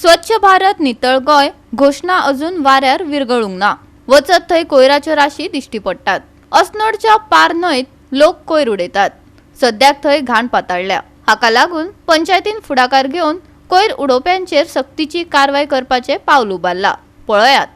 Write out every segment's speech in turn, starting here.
स्वच्छ भारत नितळ गोय घोषणा अजून वाऱ्यार विरगळूंक ना वचत थंय कोयराच्यो राशी दिश्टी पडटात अस्नोडच्या पार न्हंयत लोक कोयर उडयतात. सद्याक थंय घाण पाताळल्या. हाका लागून पंचायतीन फुडाकार घेवन कोयर उडोवप्यांचेर सक्तीची कारवाय करपाचे पावल उबारला पळयात.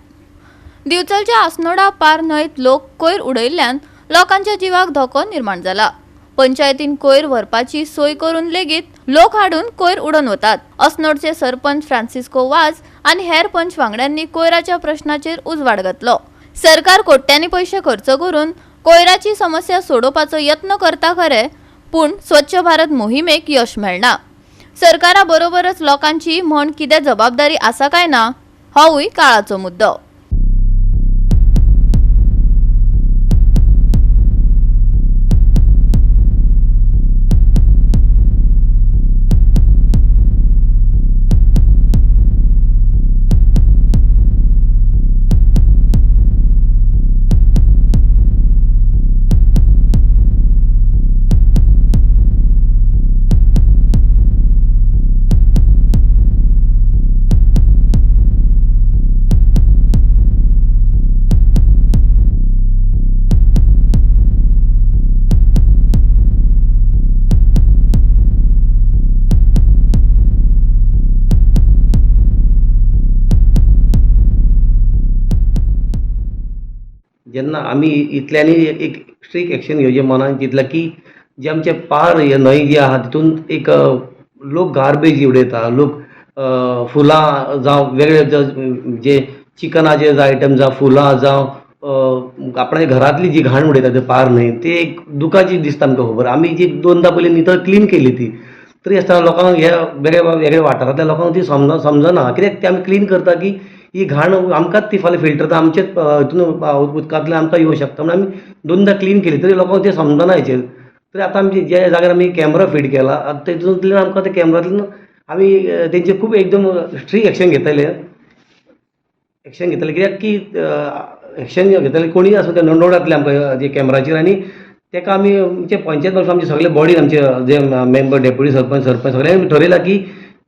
दिवचलच्या आसनोडा पार न्हंयत लोक कोयर उडयल्ल्यान लोकांच्या जिवाक धोको निर्माण जाला. पंचायतीन कोयर व्हरपाची सोय करून लेगीत लोक हाडून कोयर उडोवन वतात अस्नोडचे सरपंच फ्रान्सिस्को वाज आनी हेर पंच वांगड्यांनी कोयराच्या प्रश्नाचेर उजवाड घातलो. सरकार कोट्यांनी पयशे खर्च करून कोयराची समस्या सोडोवपाचो यत्न करता खरे पूण स्वच्छ भारत मोहिमेक यश मेळना. सरकारा बरोबरच लोकांची म्हण कितें जबाबदारी आसा काय ना होवूय काळाचो मुद्दो. जेन्ना आमी इतल्यांनी एक स्ट्रीक एक्शन घेवचें मनान चिंतलां की जे आमचे पार हे न्हंय जी आहा तितून एक लोक गार्बेज उडयता लोक फुलां जावं वेगळे जे चिकनाचे जे आयटम जावं फुलां जावं आपणाच्या घरांतली जी घाण उडयता ते पार न्हय ते एक दुखाची दिसता आमकां हो. खबर आमी जी दोनदा पयलीं नितळ क्लीन केली ती तरी आसतना लोकांक ह्या वेगळ्या वेगळ्या वाठारांतल्या लोकांक ती समज समजना कित्याक ते आमी क्लीन करता की ही घाण आमकांच ती फाल्यां फिल्टर जाता आमचेच हितून उदकांतल्यान आमकां येवं शकता. म्हणून आमी दोनदां क्लीन केली तरी लोकांक तें समजना हेचेर तरी आतां आमचे ज्या जाग्यार आमी कॅमेरा फीट केला आतां तेतूंतल्यान आमकां त्या कॅमेरांतल्यान आमी तेंचे खूब एकदम स्ट्रीक एक्शन घेतले एक्शन घेतले कित्याक की एक्शन घेतले कोणीय आसूं ते नोंदवडातले आमकां जे कॅमेराचेर आनी तेका आमी आमचे पंचायत आमचे सगळे बॉडीन आमचे जे मेंबर डेप्युटी सरपंच सरपंच सगळ्यांनी ठरयलां की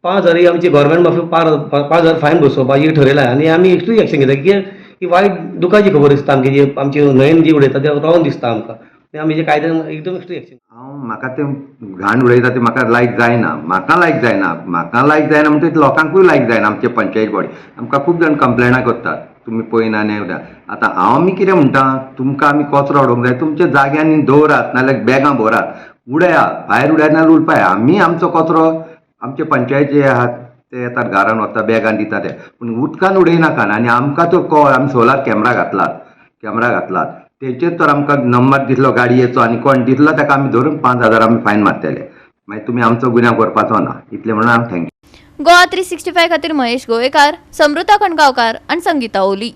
पांच हजार ही आमची गव्हर्मेंट माफी पार पांच हजार फायन बसोवपाची ठरयला आनी आमी एक्स्ट्री एक्शन घेता कित्याक ही वायट दुखाची खबर दिसता आमची जी आमची न्हंयेन जी उडयता ते रावन दिसता आमकां. आमी जे कायद्यान एकदम एक्स्ट्री एक्शन हांव म्हाका तें घाण उडयता तें म्हाका लायक जायना. म्हाका लायक जायना. म्हाका लायक जायना म्हणटा लोकांकूय लायक जायना आमचे पंचायत बॉडी आमकां खूब जाण कंप्लेनां करतात. तुमी पळयना आनी आतां हांव आमी कितें म्हणटा? तुमकां आमी कचरो उडोवंक जाय. तुमच्या जाग्यांनी दवरात नाल्यार बॅगां भरात. उडयात भायर उडयात नाल्यार उलपाय. आमी आमचो कचरो आमचे पंचायत जे आहात ते येतात घरान वता बॅगान दिता ते. पूण उदकान उडयनाका आनी आमकां तो कॉल आमी सोलार कॅमेरा घातलात कॅमेरा घातलात. तेचेर तर आमकां नंबर दितलो गाडयेचो आनी कोण दितलो ताका आमी धरून पांच हजार आमी फायन मारतले. मागीर तुमी आमचो गुन्यांव करपाचो ना इतलें म्हणून हांव thank you Goa three sixty five खातीर महेश गोवेकार समृता खणगांवकार आनी संगीता ओली.